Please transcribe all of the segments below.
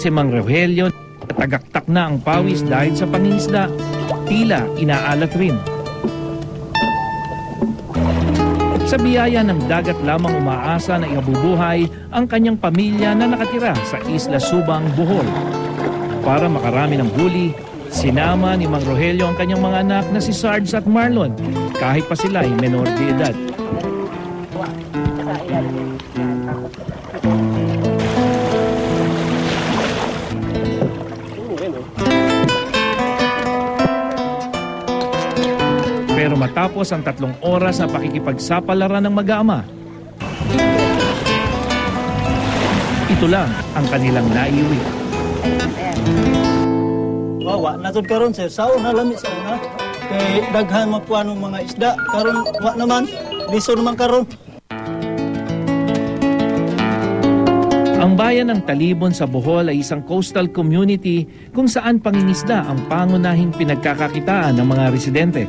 Si Mang Rogelio, tagaktak na ang pawis dahil sa pangingisda. Tila inaalat rin. Sa biyaya ng dagat lamang umaasa na iabubuhay ang kanyang pamilya na nakatira sa Isla Subang, Bohol. Para makarami ng huli, sinama ni Mang Rogelio ang kanyang mga anak na si Sarge at Marlon kahit pa sila ay menor de edad. Pero matapos ang tatlong oras na pakikipagsapalaran ng mag-ama, ito lang ang kanilang naiwi. Wawa na to karon sir. Sa una lami sa una. Kay daghan man po anong mga isda. Karon wa naman. Liso naman karon. Ang bayan ng Talibon sa Bohol ay isang coastal community kung saan pangingisda ang pangunahing pinagkakakitaan ng mga residente.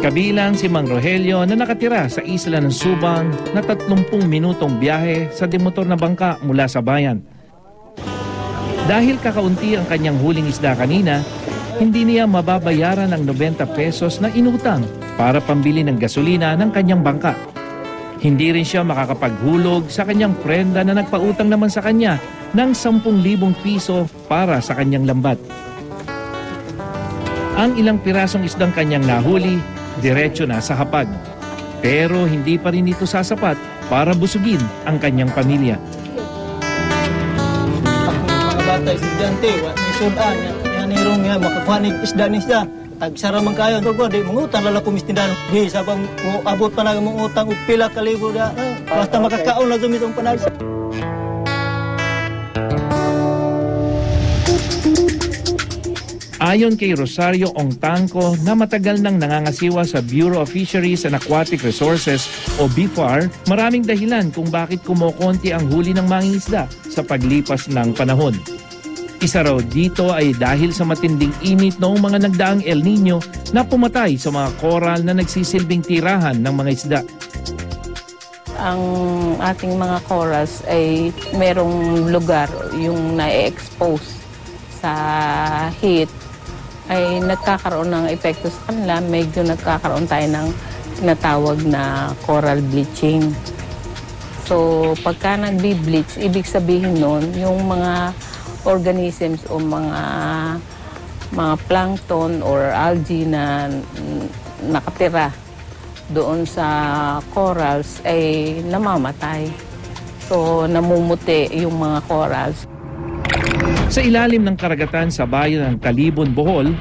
Kabilang si Mang Rogelio na nakatira sa isla ng Subang na 30 minutong biyahe sa demotor na bangka mula sa bayan. Dahil kakaunti ang kanyang huling isda kanina, hindi niya mababayaran ang 90 pesos na inutang para pambili ng gasolina ng kanyang bangka. Hindi rin siya makakapaghulog sa kanyang prenda na nagpautang naman sa kanya ng 10,000 piso para sa kanyang lambat. Ang ilang pirasong isdang kanyang nahuli, diretso na sa hapag. Pero hindi pa rin ito sasapat para busugin ang kanyang pamilya. Mga bata estudyante, wa ni sudan. Yan irong nga makakuha ni isda ni isda. Tagsara man kayo. Ito ko, di mangutang lala kumistindan. Di, sabang mo abot pa na mong utang o pila kalibo da. Ah, Basta makakaon na. Ayon kay Rosario Ongtangco na matagal nang nangangasiwa sa Bureau of Fisheries and Aquatic Resources o BFAR, maraming dahilan kung bakit kumokonti ang huli ng mangingisda sa paglipas ng panahon. Isa raw dito ay dahil sa matinding init noong mga nagdaang El Nino na pumatay sa mga koral na nagsisilbing tirahan ng mga isda. ang ating mga corals ay merong lugar yung na-expose sa heat ay nagkakaroon ng epekto sa kanila, medyo nagkakaroon tayo ng tinatawag na coral bleaching. So, pagka nagbi-bleach, ibig sabihin nun, yung mga organisms o mga mga plankton or algae na nakatira doon sa corals ay namamatay. So, namumuti yung mga corals. Sa ilalim ng karagatan sa bayan ng Talibon, Bohol,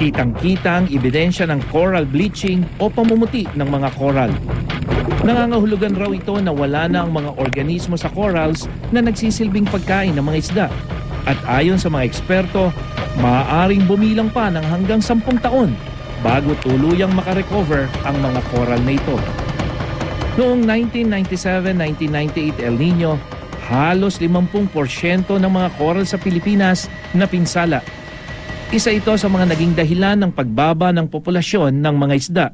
kitang-kita ang ebidensya ng coral bleaching o pamumuti ng mga coral. Nangangahulugan raw ito na wala na ang mga organismo sa corals na nagsisilbing pagkain ng mga isda. At ayon sa mga eksperto, maaaring bumilang pa ng hanggang 10 taon bago tuluyang makarecover ang mga coral na ito. Noong 1997-1998 El Nino, halos 50% ng mga coral sa Pilipinas na pinsala. Isa ito sa mga naging dahilan ng pagbaba ng populasyon ng mga isda.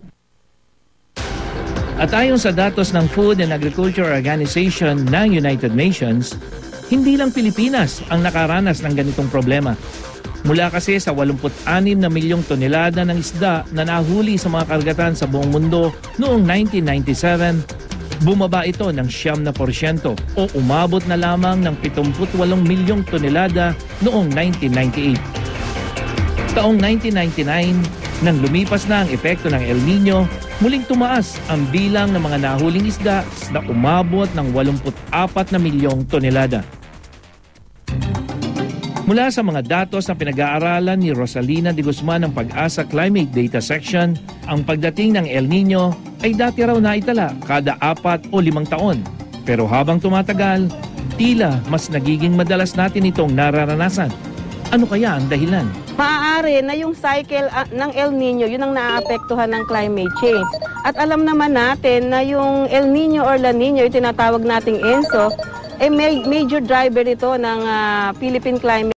At ayon sa datos ng Food and Agriculture Organization ng United Nations, hindi lang Pilipinas ang nakaranas ng ganitong problema. Mula kasi sa 86 na milyong tonelada ng isda na nahuli sa mga karagatan sa buong mundo noong 1997, bumaba ito ng siyam na porsyento o umabot na lamang ng 78 milyong tonelada noong 1998. Taong 1999, nang lumipas na ang epekto ng El Nino, muling tumaas ang bilang ng mga nahuling isda na umabot ng 84 na milyong tonelada. Mula sa mga datos na pinag-aaralan ni Rosalina de Guzman ng Pag-asa Climate Data Section, ang pagdating ng El Nino ay dati raw naitala kada apat o limang taon. Pero habang tumatagal, tila mas nagiging madalas natin itong nararanasan. Ano kaya ang dahilan? Maaari na yung cycle ah, ng El Nino, yun ang naaapektuhan ng climate change. At alam naman natin na yung El Nino or La Nino, yung tinatawag nating ENSO, eh major driver ito ng ah, Philippine climate